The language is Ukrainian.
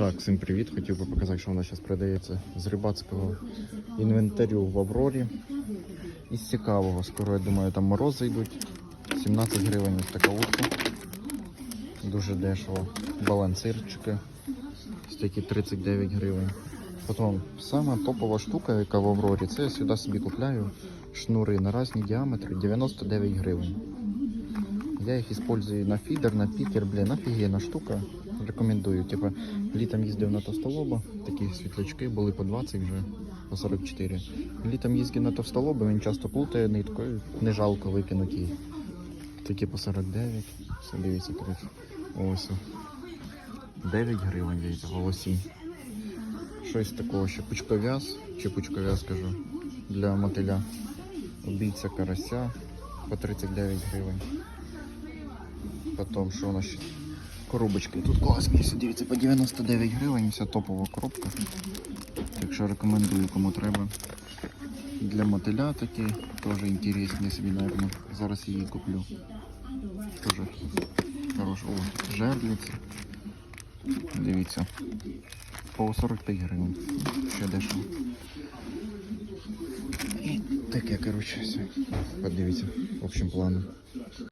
Так, всім привіт. Хотів би показати, що у нас зараз продається з рибацького інвентарю в Аврорі. Із цікавого, скоро, я думаю, там морози йдуть. 17 гривень ось така утка. Дуже дешево. Балансирчики. Ось такі 39 гривень. Потім сама топова штука, яка в Аврорі, це я сюди собі купляю шнури на різні діаметри 99 гривень. Я їх использую на фідер, на пікер, блін, офігенна штука. Рекомендую. Типа, літом їздив на товстолоба, такі світлячки були по 20 вже, по 44. Літом їздив на товстолоба, він часто плутає ниткою, не жалко викинути її. Такі по 49. Все, дивіться, коротше. Ось. 9 гривень, дивіться, голосі. Щось такого ще пучков'яз, чи пучков'яз кажу, для мотиля. Обійця карася по 39 гривень. Потом, що у нас ще? Коробочки тут класні, дивіться, по 99 гривень, вся топова коробка. Так що рекомендую, кому треба. Для мотиля такі, теж інтересні, собі, наверное, зараз її куплю. Тоже хороша. О, жерлиці. Дивіться. По 45 гривень. Ще дешево. Таке, коротше, все. Подивіться, в общем плану.